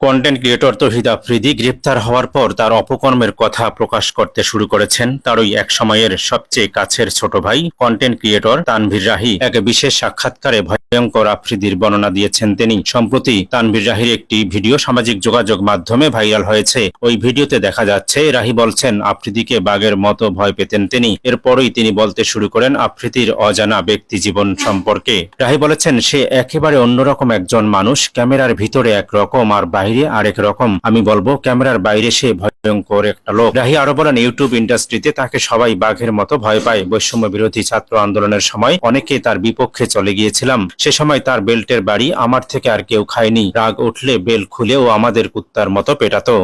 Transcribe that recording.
Content creator তহিদ আফ্রিদি গ্রেপ্তার হওয়ার পর তার অপকর্মের কথা প্রকাশ করতে শুরু করেছেন তারই এক সময়ের সবচেয়ে কাছের ছোট ভাই। কন্টেন্ট ক্রিয়েটর তানভীর রাহি এক বিশেষ সাক্ষাৎকারে ভয়ঙ্কর আফ্রিদির বর্ণনা দিয়েছেন তিনি। সম্প্রতি তানভীর রাহির একটি ভিডিও সামাজিক যোগাযোগ মাধ্যমে ভাইরাল হয়েছে। ওই ভিডিওতে দেখা যাচ্ছে, রাহি বলছেন, আফ্রিদিকে বাঘের মতো ভয় পেতেন তিনি। এরপরই তিনি বলতে শুরু করেন আফ্রিদির অজানা ব্যক্তি জীবন সম্পর্কে। রাহি বলেছেন, সে একেবারে অন্যরকম একজন মানুষ। ক্যামেরার ভিতরে একরকম আর বাইরে আরেক রকম। আমি বলব, ক্যামেরার বাইরে সে ভয়ঙ্কর একটা লোক। রাহি আরও বলেন ইউটিউব ইন্ডাস্ট্রিতে তাকে সবাই বাঘের মতো ভয় পায়। বৈষম্য বিরোধী ছাত্র আন্দোলনের সময় অনেকে তার বিপক্ষে চলে গিয়েছিলাম। সে সময় তার বেল্টের বাড়ি আমার থেকে আর কেউ খায়নি। রাগ উঠলে বেল খুলেও আমাদের কুত্তার মতো পেটাতো।